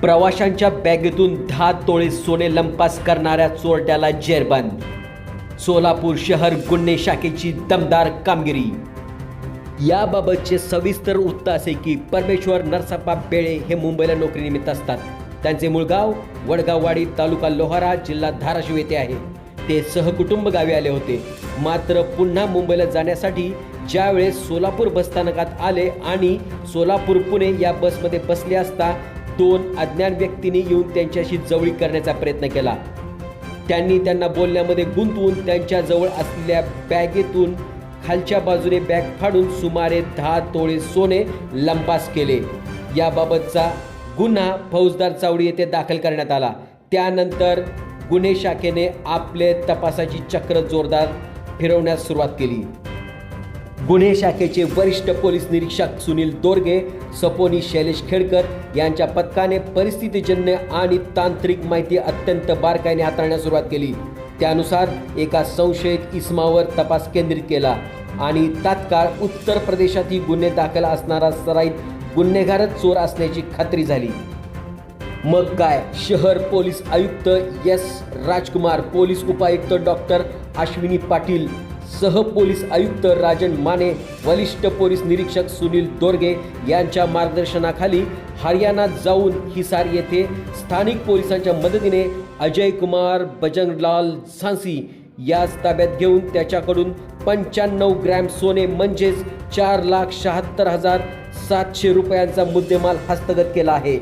प्रवाशांच्या बॅगेतून दहा तोळे सोने लंपास करणाऱ्या चोरट्याला जेरबंद. सोलापूर शहर गुन्हे शाखेची दमदार कामगिरी. याबाबतचे सविस्तर वृत्त असे की परमेश्वर नरसप्पा बेळे हे मुंबईला नोकरीनिमित्त असतात. त्यांचे मूळ गाव वडगाववाडी तालुका लोहारा जिल्हा धाराशिव येथे आहे. ते सहकुटुंब गावी आले होते. मात्र पुन्हा मुंबईला जाण्यासाठी ज्यावेळेस सोलापूर बसस्थानकात आले आणि सोलापूर पुणे या बसमध्ये बसले असता दोन अज्ञान व्यक्तींनी येऊन त्यांच्याशी जवळी करण्याचा प्रयत्न केला. त्यांनी त्यांना बोलण्यामध्ये गुंतवून त्यांच्याजवळ असलेल्या बॅगेतून खालच्या बाजूने बॅग फाडून सुमारे दहा तोळे सोने लंपास केले. याबाबतचा गुन्हा फौजदार चावडी येथे दाखल करण्यात आला. त्यानंतर गुन्हे शाखेने आपले तपासाची चक्र जोरदार फिरवण्यास सुरुवात केली. गुन्हे शाखेचे वरिष्ठ पोलीस निरीक्षक सुनील दोरगे सपोनी शैलेश खेडकर यांच्या पथकाने परिस्थितीजन्य आणि तांत्रिक माहिती अत्यंत बारकाईने हाताळण्यास सुरुवात केली. त्यानुसार एका संशयित इस्मावर तपास केंद्रित केला आणि तात्काळ उत्तर प्रदेशातही गुन्हे दाखल असणारा सराईत गुन्हेगारच चोर असण्याची खात्री झाली. मग काय? शहर पोलीस आयुक्त एस राजकुमार पोलीस उपायुक्त डॉक्टर अश्विनी पाटील सह पोलीस आयुक्त राजन माने वरिष्ठ पोलीस निरीक्षक सुनील दोरगे यांच्या मार्गदर्शनाखाली हरियाणात जाऊन हिसार येथे स्थानिक पोलिसांच्या मदतीने अजय कुमार बजंगलाल झांसी याच ताब्यात घेऊन त्याच्याकडून पंच्याण्णव ग्रॅम सोने म्हणजेच चार लाख शहात्तर हजार सातशे रुपयांचा मुद्देमाल हस्तगत केला आहे.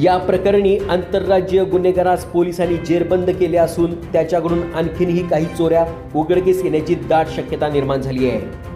या प्रकरणी आंतरराज्यीय गुन्हेगारास पोलिसांनी जेरबंद केले असून त्याच्याकडून आणखीनही काही चोऱ्या उघडकीस येण्याची दाट शक्यता निर्माण झाली आहे.